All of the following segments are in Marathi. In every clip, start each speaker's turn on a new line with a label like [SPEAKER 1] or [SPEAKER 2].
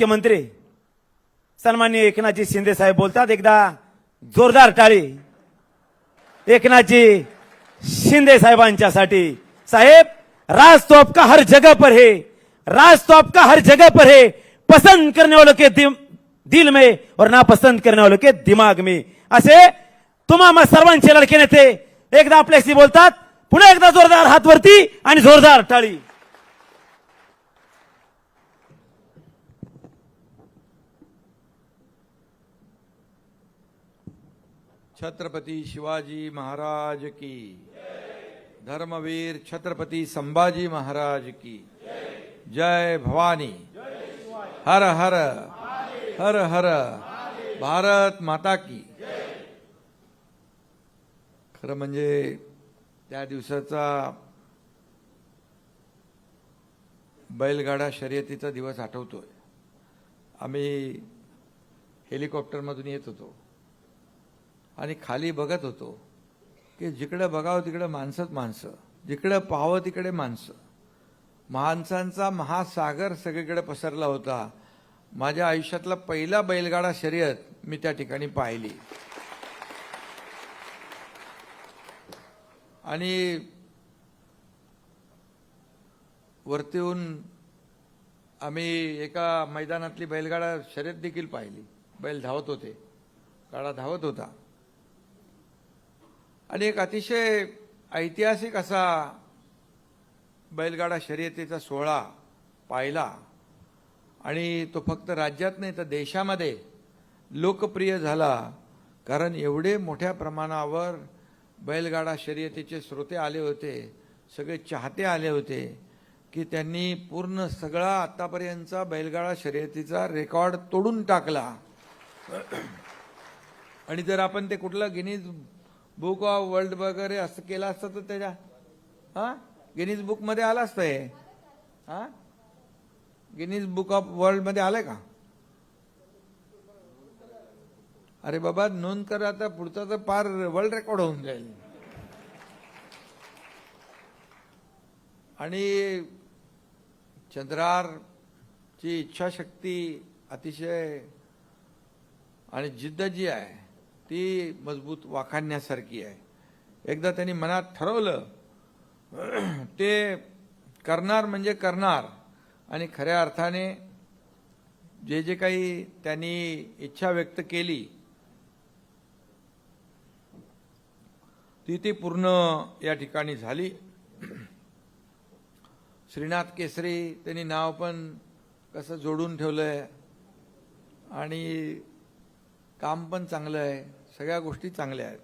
[SPEAKER 1] मुख्यमंत्री सन्माननीय एकनाथजी शिंदे साहेब बोलतात एकदा जोरदार टाळी. एकनाथजी शिंदे साहेबांच्यासाठी. साहेब राज तो आपका हर जगह पर है. राज तो आपका हर जगह पर है. पसंद करने वालों के दिम, दिल में और नापसंद करने वालों के दिमाग में. असे तुम्हा सर्वांचे लडके नेते एकदा आपल्याशी बोलतात पुन्हा एकदा जोरदार हात वरती आणि जोरदार टाळी.
[SPEAKER 2] छत्रपती शिवाजी महाराज की। धर्मवीर छत्रपती संभाजी महाराज की। जय भवानी। हर हर। हर हर। भारत माता की। खरं म्हणजे त्या दिवसाचा बैलगाडा शर्यतीचा दिवस आठवतोय. आम्ही हेलिकॉप्टरमधून येत होतो. आणि खाली बघत होतो की जिकडं बघावं तिकडं माणसंच माणसं जिकडं पाहावं तिकडे माणसं. माणसांचा महासागर सगळीकडे पसरला होता. माझ्या आयुष्यातला पहिला बैलगाडा शर्यत मी त्या ठिकाणी पाहिली. आणि वरती येऊन आम्ही एका मैदानातली बैलगाडा शर्यत देखील पाहिली. बैल धावत होते. गाडा धावत होता. आणि एक अतिशय ऐतिहासिक असा बैलगाडा शर्यतीचा सोहळा पाहिला. आणि तो फक्त राज्यात नाही तर देशामध्ये लोकप्रिय झाला. कारण एवढे मोठ्या प्रमाणावर बैलगाडा शर्यतीचे श्रोते आले होते सगळे चाहते आले होते की त्यांनी पूर्ण सगळा आत्तापर्यंतचा बैलगाडा शर्यतीचा रेकॉर्ड तोडून टाकला. आणि जर आपण ते कुठलं गिनीज बुक ऑफ वर्ल्ड वगैरे असं केलं असतं तर त्याच्या हा? गिनीज बुकमध्ये आलं असतं हे. हा? गिनीज बुक ऑफ वर्ल्डमध्ये आलंय का? अरे बाबा नोंद कर आता पुढचा तर पार वर्ल्ड रेकॉर्ड होऊन जाईल. आणि चंद्रारची इच्छाशक्ती अतिशय आणि जिद्द जी आहे. ती मजबूत वाखाणण्यासारखी आहे. एकदा त्यांनी मनात ठरवलं ते करणार म्हणजे करणार आणि खऱ्या अर्थाने जे जे काही त्यांनी इच्छा व्यक्त केली ती ती पूर्ण या ठिकाणी झाली. श्रीनाथ केसरी त्यांनी नाव पण कसं जोडून ठेवलं आहे आणि काम पण चांगलं आहे. सगळ्या गोष्टी चांगल्या आहेत.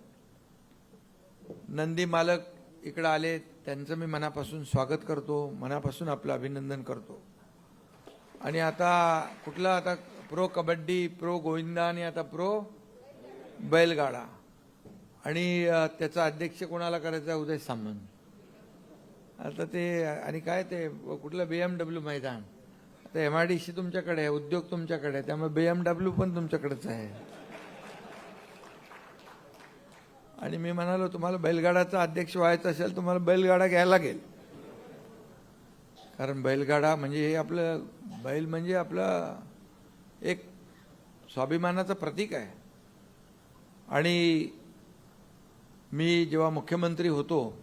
[SPEAKER 2] नंदी मालक इकडं आले त्यांचं मी मनापासून स्वागत करतो मनापासून आपलं अभिनंदन करतो. आणि आता कुठला आता प्रो कबड्डी प्रो गोविंदा आणि आता प्रो बैलगाडा. आणि त्याचा अध्यक्ष कोणाला करायचा आहे? उदय सामंत. आता ते आणि काय ते कुठलं बी एम डब्ल्यू मैदान? आता एम आय डी सी तुमच्याकडे आहे उद्योग तुमच्याकडे आहे त्यामुळे बी एम डब्ल्यू पण तुमच्याकडेच आहे. आणि मी म्हणालो तुम्हाला बैलगाडाचा अध्यक्ष व्हायचं असेल तुम्हाला बैलगाडा घ्यायला लागेल. कारण बैलगाडा म्हणजे हे आपलं बैल म्हणजे आपलं एक स्वाभिमानाचं प्रतीक आहे. आणि मी जेव्हा मुख्यमंत्री होतो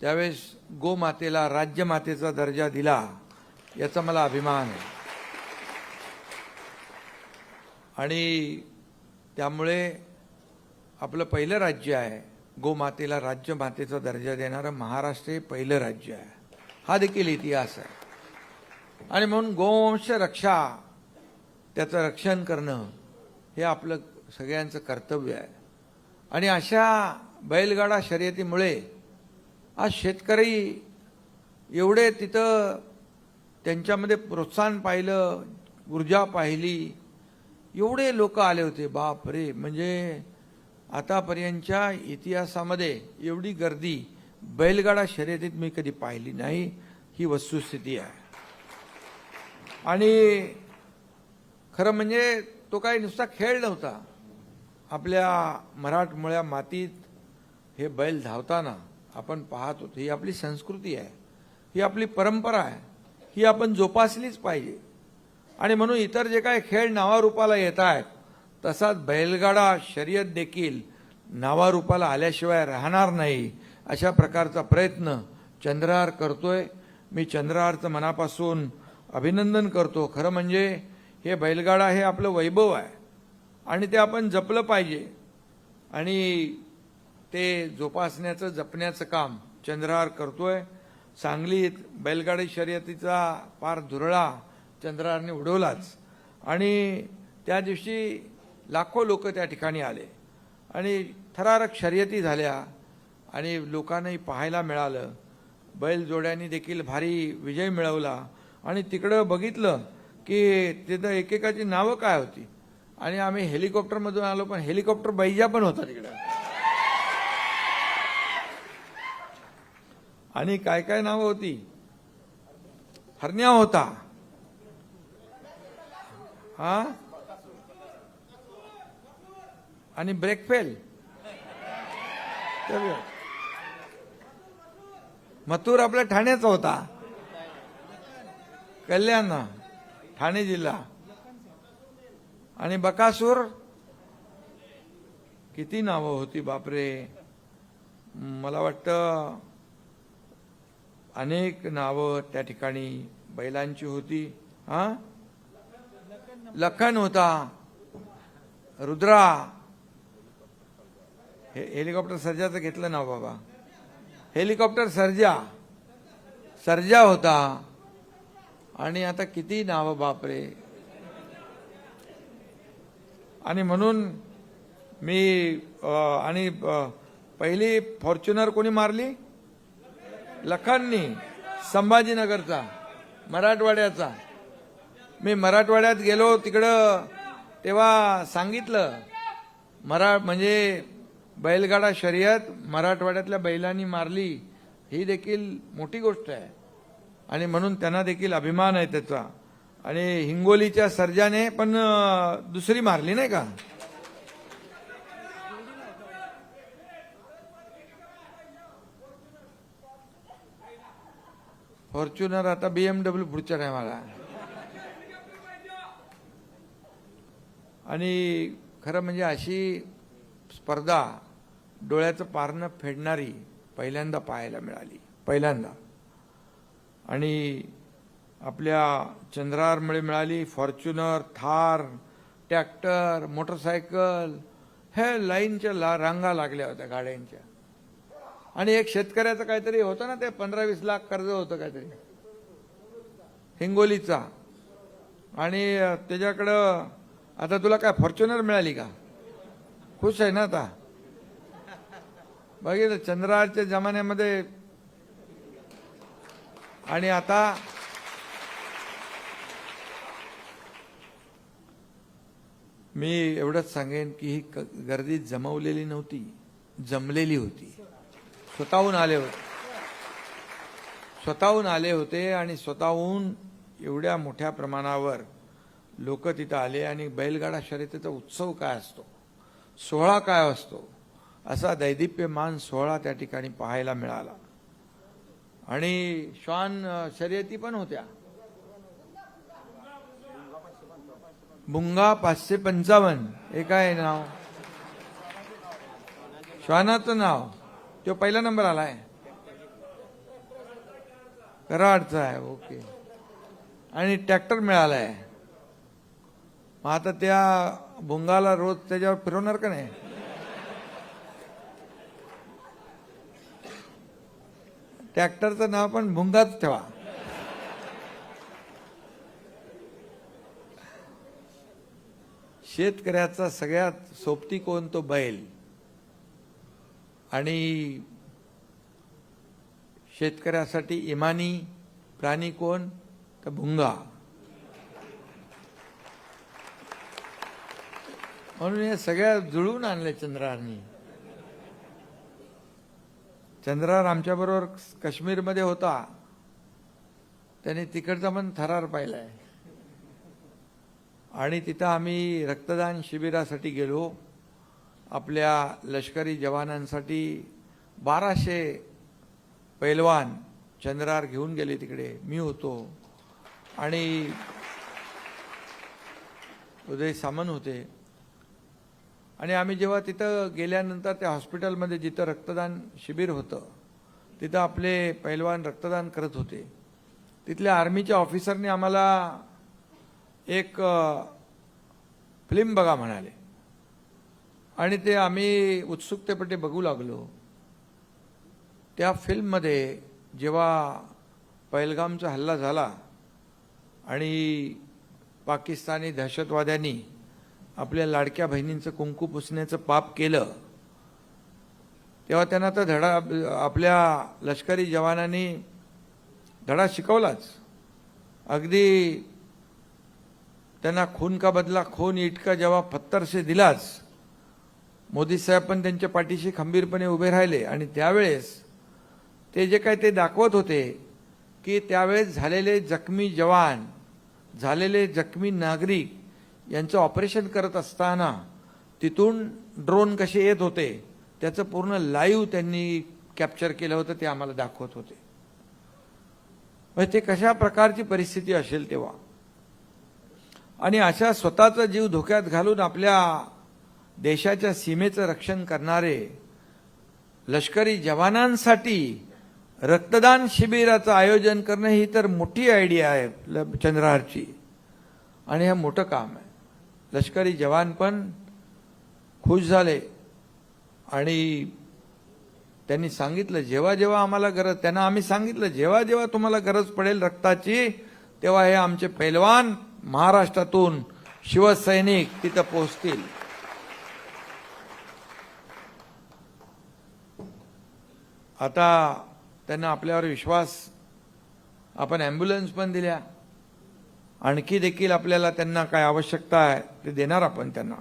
[SPEAKER 2] त्यावेळेस गोमातेला राज्यमातेचा दर्जा दिला याचा मला अभिमान आहे. आणि त्यामुळे आपलं पहिलं राज्य आहे. गोमातेला राज्यमातेचा दर्जा देणारं महाराष्ट्र हे पहिलं राज्य आहे. हा देखील इतिहास आहे. आणि म्हणून गोवंश रक्षा त्याचं रक्षण करणं हे आपलं सगळ्यांचं कर्तव्य आहे. आणि अशा बैलगाडा शर्यतीमुळे आज शेतकरी एवढे तिथं त्यांच्यामध्ये प्रोत्साहन पाहिलं ऊर्जा पाहिली एवढे लोक आले होते. बाप रे म्हणजे आतापर्यंतच्या इतिहासामध्ये एवढी गर्दी बैलगाडा शर्यतीत मी कधी पाहिली नाही. ही वस्तुस्थिती आहे. आणि खरं म्हणजे तो काही नुसता खेळ नव्हता. आपल्या मराठमोळ्या मातीत हे बैल धावताना आपण पाहत होतो. ही आपली संस्कृती आहे. ही आपली परंपरा आहे. ही आपण जोपासलीच पाहिजे. आणि म्हणून इतर जे काही खेळ नावारूपाला येत आहेत तसाच बैलगाडा शर्यत देखील नावारूपाला आल्याशिवाय राहणार नाही अशा प्रकारचा प्रयत्न चंद्रहार करतोय. मी चंद्रहारचं मनापासून अभिनंदन करतो. खरं म्हणजे हे बैलगाडा हे आपलं वैभव आहे आणि ते आपण जपलं पाहिजे. आणि ते जोपासण्याचं जपण्याचं काम चंद्रहार करतोय. सांगलीत बैलगाडी शर्यतीचा पार धुरळा चंद्रहारने उडवलाच. आणि त्या दिवशी लाखो लोक त्या ठिकाणी आले. आणि थरारक शर्यती झाल्या आणि लोकांनाही पाहायला मिळालं. बैलजोड्यांनी देखील भारी विजय मिळवला. आणि तिकडं बघितलं की तिथं एकेकाची नावं काय होती? आणि आम्ही हेलिकॉप्टरमधून आलो पण हेलिकॉप्टर बैजा पण होता तिकडं. आणि काय काय नावं होती? हरण्या होता. हा? आणि ब्रेकफेल फेल. मथुर आपल्या ठाण्याचा होता. कल्याण ठाणे जिल्हा. आणि बकासूर किती नावं होती बापरे. मला वाटतं अनेक नावं त्या ठिकाणी बैलांची होती. हा? लखन होता. रुद्रा हे हेलिकॉप्टर सर्जाचं घेतलं ना हो बाबा. हेलिकॉप्टर सर्जा. सर्जा होता. आणि आता किती नावं बापरे. आणि म्हणून मी आणि पहिली फॉर्च्युनर कोणी मारली? लखांनी संभाजीनगरचा. मराठवाड्याचा. मी मराठवाड्यात गेलो तिकडं तेव्हा सांगितलं. मरा म्हणजे बैलगाडा शर्यत मराठवाड्यातल्या बैलांनी मारली ही देखील मोठी गोष्ट आहे. आणि म्हणून त्यांना देखील अभिमान आहे त्याचा. आणि हिंगोलीच्या सर्जाने पण दुसरी मारली नाही का? फॉर्च्युनर आता बीएमडब्ल्यू पुढच्या टायमाला. आणि खरं म्हणजे अशी स्पर्धा डोळ्याचं पारणं फेडणारी पहिल्यांदा पाहायला मिळाली. पहिल्यांदा. आणि आपल्या चंद्रारमुळे मिळाली फॉर्च्युनर थार ट्रॅक्टर मोटरसायकल. हे लाईनच्या ला रांगा लागल्या होत्या गाड्यांच्या. आणि एक शेतकऱ्याचं काहीतरी होतं ना ते पंधरा वीस लाख कर्ज होतं काहीतरी. हिंगोलीचा. आणि त्याच्याकडं आता तुला काय फॉर्च्युनर मिळाली का? खुश आहे ना आता? बघितलं चंद्राच्या जमान्यामध्ये आणि आता मी एवढंच सांगेन की ही गर्दी जमवलेली नव्हती जमलेली होती. स्वतःहून आले होते. स्वतःहून आले होते आणि स्वतःहून एवढ्या मोठ्या प्रमाणावर लोक तिथं आले आणि बैलगाडा शर्यतीचा उत्सव काय असतो? सोहळा काय असतो? असा दैदिप्यमान सोहळा त्या ठिकाणी पाहायला मिळाला. आणि श्वान शर्यती पण होत्या. भुंगा पाचशे पंचावन्न. हे काय आहे नाव? श्वानाचं नाव. तो पहिला नंबर आलाय कराडचा आहे ओके. आणि ट्रॅक्टर मिळालाय. मग आता त्या भुंगाला रोज त्याच्यावर फिरवणार का नाही? ट्रॅक्टरचं नाव पण भुंगाच ठेवा. शेतकऱ्याचा सगळ्यात सोबती कोण तो बैल. आणि शेतकऱ्यासाठी इमानी प्राणी कोण? तर भुंगा म्हणून हे सगळ्या जुळून आणले चंद्रांनी. चंद्रार आमच्याबरोबर काश्मीरमध्ये होता. त्याने तिकडचा पण थरार पाहिलाय. आणि तिथं आम्ही रक्तदान शिबिरासाठी गेलो. आपल्या लष्करी जवानांसाठी बाराशे पैलवान चंद्रार घेऊन गेले तिकडे. मी होतो. आणि उदय सामंत होते. आणि आम्ही जेव्हा तिथं गेल्यानंतर त्या हॉस्पिटलमध्ये जिथं रक्तदान शिबिर होतं तिथं आपले पैलवान रक्तदान करत होते. तिथल्या आर्मीच्या ऑफिसरने आम्हाला एक फिल्म बघा म्हणाले. आणि ते आम्ही उत्सुकतेपटे बघू लागलो. त्या फिल्ममध्ये जेव्हा पहलगामचा हल्ला झाला आणि पाकिस्तानी दहशतवाद्यांनी आपल्या लाडक्या बहिणींचं कुंकू पुसण्याचं पाप केलं तेव्हा त्यांना तर धडा आपल्या लष्करी जवानांनी धडा शिकवलाच. अगदी त्यांना खून का बदला खून इटका जेव्हा पत्तरसे दिलाच मोदी साहेब पण त्यांच्या पाठीशी खंबीरपणे उभे राहिले आणि त्यावेळेस ते जे काय ते दाखवत होते की त्यावेळेस झालेले जखमी जवान झालेले जखमी नागरिक यांचं ऑपरेशन करत असताना तिथून ड्रोन कसे येत होते त्याचं पूर्ण लाईव्ह त्यांनी कॅप्चर केलं होतं ते आम्हाला दाखवत होते. म्हणजे ते कशा प्रकारची परिस्थिती असेल तेव्हा? आणि अशा स्वतःचा जीव धोक्यात घालून आपल्या देशाच्या सीमेचं रक्षण करणारे लष्करी जवानांसाठी रक्तदान शिबिराचं आयोजन करणं ही तर मोठी आयडिया आहे ल- चंद्रहारची. आणि हे मोठं काम आहे. लष्करी जवान पण खुश झाले. आणि त्यांनी सांगितलं जेव्हा जेव्हा आम्हाला गरज त्यांना आम्ही सांगितलं जेव्हा जेव्हा तुम्हाला गरज पडेल रक्ताची तेव्हा हे आमचे पैलवान महाराष्ट्रातून शिवसैनिक तिथं पोहोचतील. आता त्यांना आपल्यावर विश्वास आपण ॲम्ब्युलन्स पण दिल्या. आणखी देखील आपल्याला त्यांना काय आवश्यकता आहे ते देणार आपण त्यांना.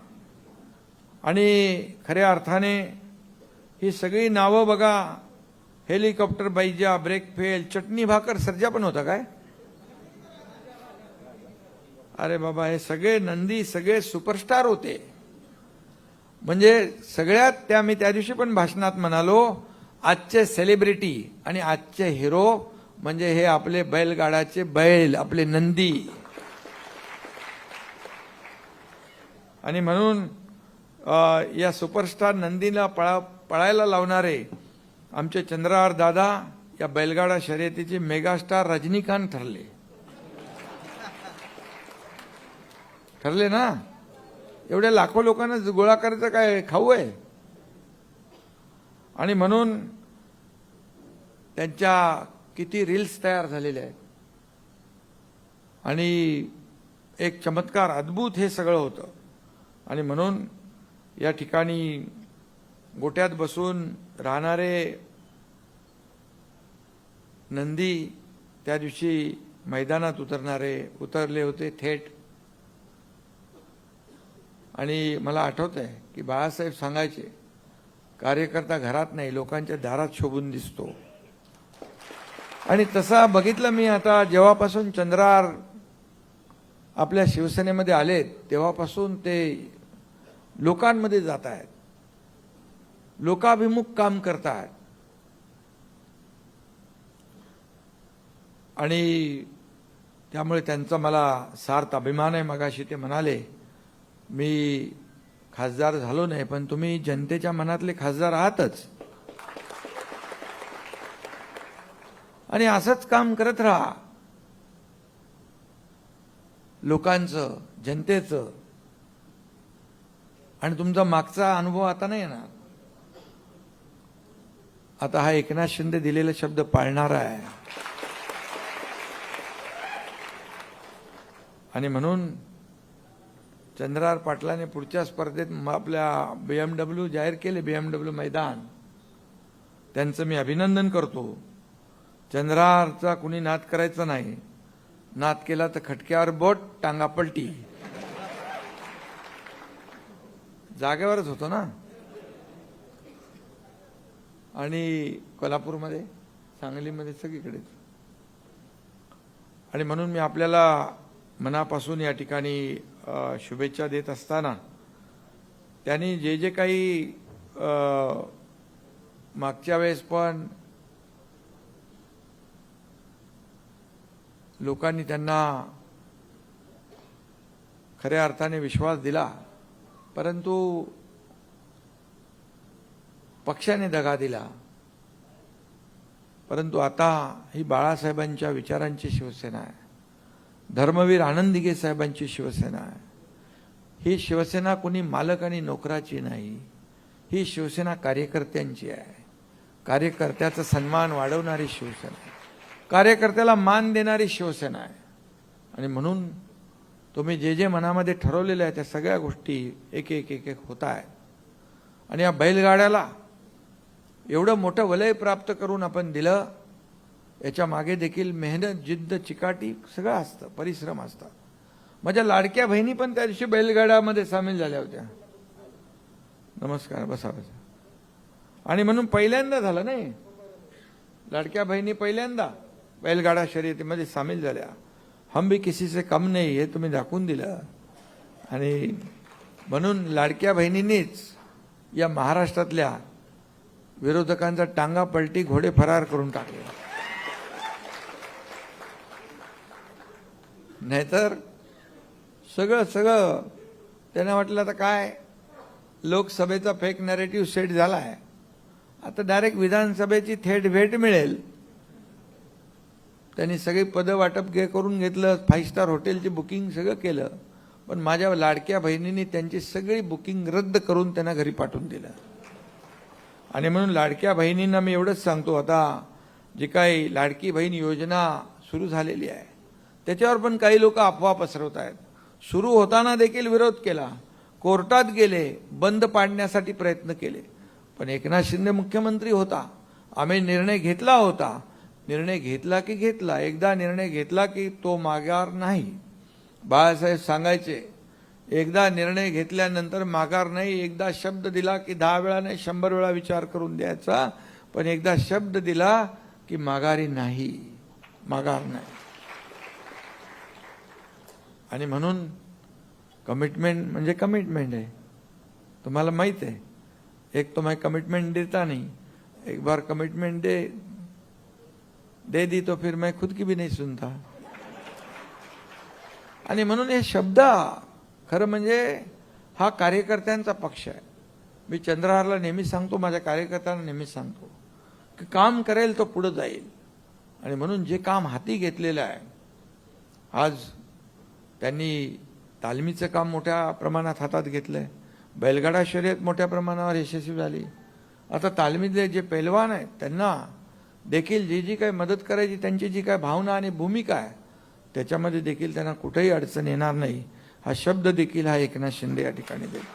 [SPEAKER 2] आणि खऱ्या अर्थाने ही सगळी नावं बघा helicopter Baija break fail Chatni Bhakar Sarja पण होता काय? अरे बाबा हे सगळे नंदी सगळे सुपरस्टार होते. म्हणजे सगळ्यात त्या मी त्या दिवशी पण भाषणात म्हणालो आजचे सेलिब्रिटी आणि आजचे हिरो म्हणजे हे आपले बैलगाडाचे बैल आपले नंदी. आणि म्हणून या सुपरस्टार नंदीला पळा पळायला लावणारे आमचे चंद्रहार दादा या बैलगाडा शर्यतीचे मेगास्टार रजनीकांत ठरले. ठरले ना? एवढ्या लाखो लोकांना गोळा करायचं काय खाऊ आहे? आणि म्हणून त्यांच्या किती रील्स तयार झालेल्या आहेत. आणि एक चमत्कार अद्भुत हे सगळं होतं. आणि म्हणून या ठिकाणी गोट्यात बसून राहणारे नंदी त्या दिवशी मैदानात उतरणारे उतरले होते थेट. आणि मला आठवत आहे की बाळासाहेब सांगायचे कार्यकर्ता घरात नाही लोकांच्या दारात शोभून दिसतो. आणि तसा बघितलं मी आता जेव्हापासून चंद्रार आपल्या शिवसेनेमध्ये आले तेव्हापासून ते लोकांमध्ये जात आहेत लोकाभिमुख काम करतात आणि त्यामुळे त्यांचा मला सार्थ अभिमान आहे. मगाशी ते म्हणाले मी खासदार झालो नाही पण तुम्ही जनतेच्या मनातले खासदार आहातच. आणि असंच काम करत राहा. लोकांचं जनतेचं आणि तुमचा मागचा अनुभव आता नाही येणार. आता हा एकनाथ शिंदे दिलेला शब्द पाळणारा आहे. आणि म्हणून चंद्रार पाटलाने पुढच्या स्पर्धेत म- आपल्या बीएमडब्ल्यू जाहीर केले बीएमडब्ल्यू मैदान. त्यांचं मी अभिनंदन करतो. चंद्रारचा कुणी नाद करायचा नाही. नाद केला तर खटक्यावर बोट टांगा पलटी जागेवरच होतो ना. आणि कोल्हापूरमध्ये सांगलीमध्ये सगळीकडेच. आणि म्हणून मी आपल्याला मनापासून या ठिकाणी शुभेच्छा देत असताना त्यांनी जे जे काही मागच्या वेळेस पण लोकांनी त्यांना खऱ्या अर्थाने विश्वास दिला परंतु पक्षाने दगा दिला. परंतु आता ही बाळासाहेबांच्या विचारांची शिवसेना आहे. धर्मवीर आनंद साहेबांची शिवसेना आहे. ही शिवसेना कोणी मालक आणि नोकराची नाही. ही शिवसेना कार्यकर्त्यांची आहे. कार्यकर्त्याचा सन्मान वाढवणारी शिवसेना आहे. कार्यकर्त्याला मान देणारी शिवसेना आहे. आणि म्हणून तुम्ही जे जे मनामध्ये ठरवलेलं आहे त्या सगळ्या गोष्टी एक एक एक एक होत आहेत आणि या बैलगाड्याला एवढं मोठं वलय प्राप्त करून आपण दिलं याच्या मागे देखील मेहनत जिद्द चिकाटी सगळं असतं परिश्रम असतात. माझ्या लाडक्या बहिणी पण त्या दिवशी बैलगाड्यामध्ये सामील झाल्या होत्या. नमस्कार बसा बसा. आणि म्हणून पहिल्यांदा झालं नाही. लाडक्या बहिणी पहिल्यांदा बैलगाडा शर्यतीमध्ये सामील झाल्या. हम भी किसी से कम नाही हे तुम्ही दाखवून दिलं. आणि म्हणून लाडक्या बहिणींनीच या महाराष्ट्रातल्या विरोधकांचा टांगा पलटी घोडे फरार करून टाकले. नाहीतर सगळं सगळं त्यांना वाटलं आता काय? लोकसभेचा फेक नॅरेटिव्ह सेट झाला आहे आता डायरेक्ट विधानसभेची थेट भेट मिळेल. त्यांनी सगळी पदं वाटप घे करून घेतलं फाईव्ह स्टार हॉटेलची बुकिंग सगळं केलं. पण माझ्या लाडक्या बहिणीने त्यांची सगळी बुकिंग रद्द करून त्यांना घरी पाठवून दिलं. आणि म्हणून लाडक्या बहिणींना मी एवढंच सांगतो आता जी काही लाडकी बहीण योजना सुरू झालेली आहे त्याच्यावर पण काही लोक अफवा पसरवत आहेत सुरू होताना देखील विरोध केला. कोर्टात गेले बंद पाडण्यासाठी प्रयत्न केले. पण एकनाथ शिंदे मुख्यमंत्री होता. आम्ही निर्णय घेतला होता. निर्णय घेतला की घेतला एकदा निर्णय घेतला की तो माघार नाही. बाळासाहेब सांगायचे एकदा निर्णय घेतल्यानंतर माघार नाही एकदा शब्द दिला की दहा वेळा नाही शंभर वेळा विचार करून द्यायचा पण एकदा शब्द दिला की माघारी नाही माघार नाही. आणि म्हणून कमिटमेंट म्हणजे कमिटमेंट आहे. तुम्हाला माहीत आहे एक तो कमिटमेंट देता नाही एक बार कमिटमेंट दे दे दी तो फिर मैं खुद की भी नहीं सुनता। आणि म्हणून हे शब्द खरं म्हणजे हा कार्यकर्त्यांचा पक्ष आहे. मी चंद्रहारला नेहमी सांगतो माझ्या कार्यकर्त्यांना नेहमी सांगतो की काम करेल तो पुढं जाईल. आणि म्हणून जे काम हाती घेतलेलं आहे आज त्यांनी तालमीचं काम मोठ्या प्रमाणात हातात घेतलंय. बैलगाडा शर्यत मोठ्या प्रमाणावर यशस्वी झाली. आता तालमीतले जे पैलवान आहेत त्यांना देखील जी जी काही मदत करायची त्यांची जी काय भावना आणि भूमिका आहे त्याच्यामध्ये देखील त्यांना कुठेही अडचण येणार नाही. हा शब्द देखील हा एकनाथ शिंदे या ठिकाणी देतो.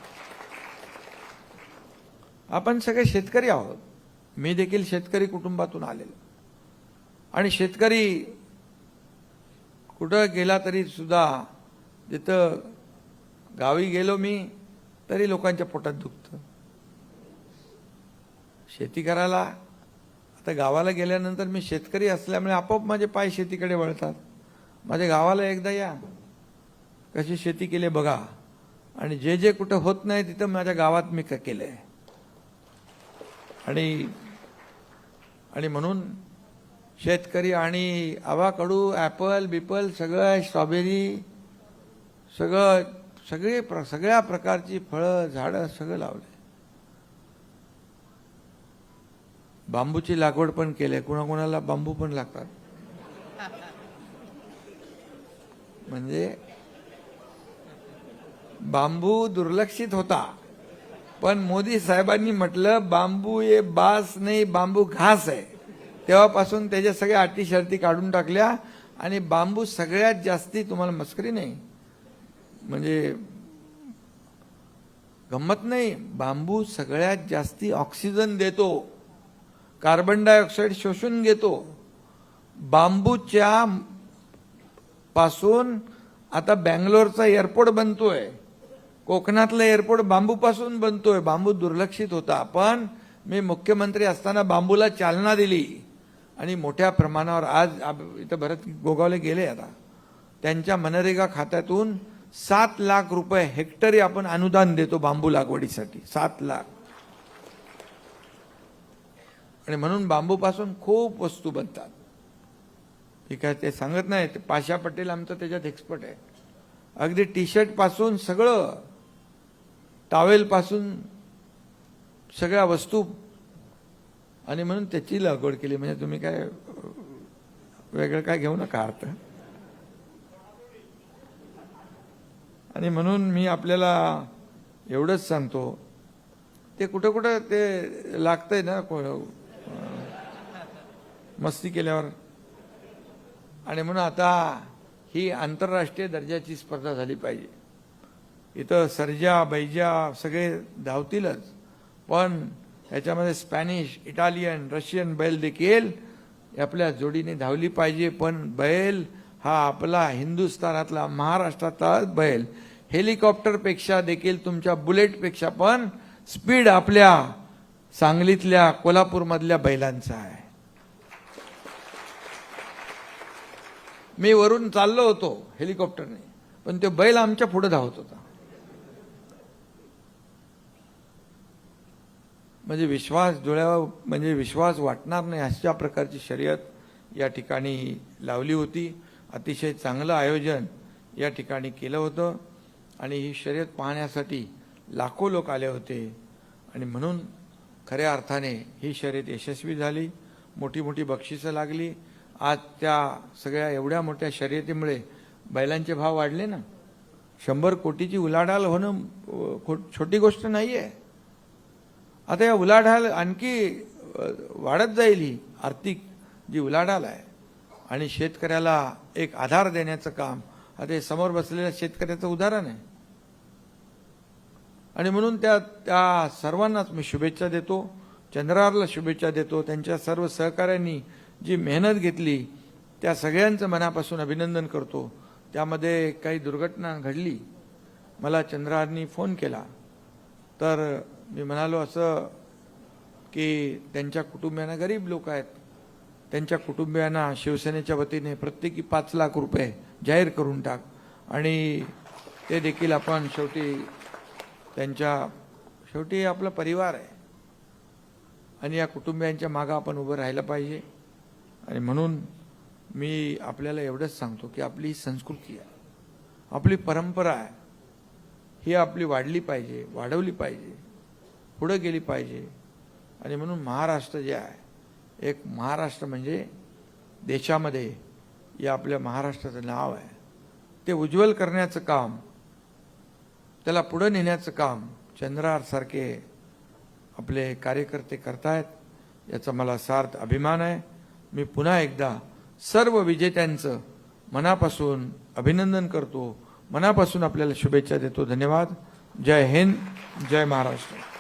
[SPEAKER 2] आपण सगळे शेतकरी आहोत. मी देखील शेतकरी कुटुंबातून आलेलो आणि शेतकरी कुठं गेला तरी सुद्धा जिथं गावी गेलो मी तरी लोकांच्या पोटात दुखतं. शेती करायला तर गावाला गेल्यानंतर मी शेतकरी असल्यामुळे आपोआप माझे पाय शेतीकडे वळतात. माझ्या गावाला एकदा या. कशी शेती केली बघा. आणि जे जे कुठं होत नाही तिथं माझ्या गावात मी का आहे आणि आणि म्हणून शेतकरी आणि आवाकडू ॲपल बिपल सगळं स्ट्रॉबेरी सगळं सगळे प्र सगळ्या प्रकारची फळं झाडं सगळं लावले बांबूची लागवड पण केली कुणाकुणाला बांबू पण लागतात. म्हणजे बांबू दुर्लक्षित होता. पण मोदी साहेबांनी म्हटलं बांबू हे बास नाही बांबू घास आहे तेव्हापासून त्याच्या सगळ्या अटी शर्ती काढून टाकल्या आणि बांबू सगळ्यात जास्ती तुम्हाला मस्करी नाही. म्हणजे गंमत नाही बांबू सगळ्यात जास्ती ऑक्सिजन देतो. कार्बन डायऑक्साईड शोषून घेतो. बांबूच्या पासून आता बँगलोरचा एअरपोर्ट बनतोय. कोकणातला एअरपोर्ट बांबूपासून बनतोय. बांबू दुर्लक्षित होता. पण मी मुख्यमंत्री असताना बांबूला चालना दिली. आणि मोठ्या प्रमाणावर आज इथं भरत गोगावले गेले आता. त्यांच्या मनरेगा खात्यातून सात लाख रुपये हेक्टरी आपण अनुदान देतो बांबू लागवडीसाठी. सात लाख. आणि म्हणून बांबूपासून खूप वस्तू बनतात. ठीक आहे ते सांगत नाही ते पाशा पटेल आमचं त्याच्यात एक्सपर्ट आहे. अगदी टी शर्टपासून सगळं टावेलपासून सगळ्या वस्तू आणि म्हणून त्याची लागवड केली. म्हणजे तुम्ही काय वेगळं काय घेऊ नका अर्थ आणि म्हणून मी आपल्याला एवढंच सांगतो. ते कुठं कुठं ते लागतंय ना मस्ती केल्यावर. आणि म्हणून आता ही आंतरराष्ट्रीय दर्जाची स्पर्धा झाली पाहिजे. इथं सर्जा बैजा सगळे धावतीलच. पण ह्याच्यामध्ये स्पॅनिश इटालियन रशियन बैल देखील आपल्या जोडीने धावली पाहिजे. पण बैल हा आपला हिंदुस्थानातला महाराष्ट्रातला बैल. हेलिकॉप्टरपेक्षा देखील तुमच्या बुलेटपेक्षा पण स्पीड आपल्या सांगलीतल्या कोल्हापूरमधल्या बैलांचा आहे. मी वरून चाललो होतो हेलिकॉप्टरने पण तो बैल आमच्या पुढे धावत होता. म्हणजे विश्वास डोळ्यावर म्हणजे विश्वास वाटणार नाही अशा प्रकारची शर्यत या ठिकाणी लावली होती. अतिशय चांगलं आयोजन या ठिकाणी केलं होतं आणि ही शर्यत पाहण्यासाठी लाखो लोक आले होते. आणि म्हणून खऱ्या अर्थाने ही शर्यत यशस्वी झाली मोठी मोठी बक्षिसं लागली आज त्या सगळ्या एवढ्या मोठ्या शर्यतीमुळे बैलांचे भाव वाढले ना. शंभर कोटीची उलाढाल होणं खो- छोटी गोष्ट नाही आहे आता या उलाढाल आणखी वाढत जाईल ही आर्थिक जी उलाढाल आहे. आणि शेतकऱ्याला एक आधार देण्याचं काम आता हे समोर बसलेल्या शेतकऱ्याचं उदाहरण आहे. आणि म्हणून त्या त्या सर्वांनाच मी शुभेच्छा देतो चंद्रारला शुभेच्छा देतो त्यांच्या सर्व सहकाऱ्यांनी जी मेहनत घेतली त्या सगळ्यांचं मनापासून अभिनंदन करतो. त्यामध्ये काही दुर्घटना घडली. मला चंद्रांनी फोन केला. तर मी म्हणालो असं की त्यांच्या कुटुंबियांना गरीब लोक आहेत. त्यांच्या कुटुंबियांना शिवसेनेच्या वतीने प्रत्येकी पाच लाख रुपये जाहीर करून टाक. आणि ते देखील आपण शेवटी त्यांच्या शेवटी आपला परिवार आहे. आणि या कुटुंबियांच्या मागं आपण उभं राहिलं पाहिजे. आणि म्हणून मी आपल्याला एवढंच सांगतो की आपली ही संस्कृती आहे. आपली परंपरा आहे. ही आपली वाढली पाहिजे वाढवली पाहिजे पुढं गेली पाहिजे. आणि म्हणून महाराष्ट्र जे आहे एक महाराष्ट्र म्हणजे देशामध्ये या आपल्या महाराष्ट्राचं नाव आहे. ते उज्ज्वल करण्याचं काम त्याला पुढं नेण्याचं काम चंद्रारसारखे आपले कार्यकर्ते करतायत याचा मला सार्थ अभिमान आहे. मी पुन्हा एकदा सर्व विजेत्यांचं मनापासून अभिनंदन करतो. मनापासून आपल्याला शुभेच्छा देतो. धन्यवाद. जय हिंद. जय महाराष्ट्र.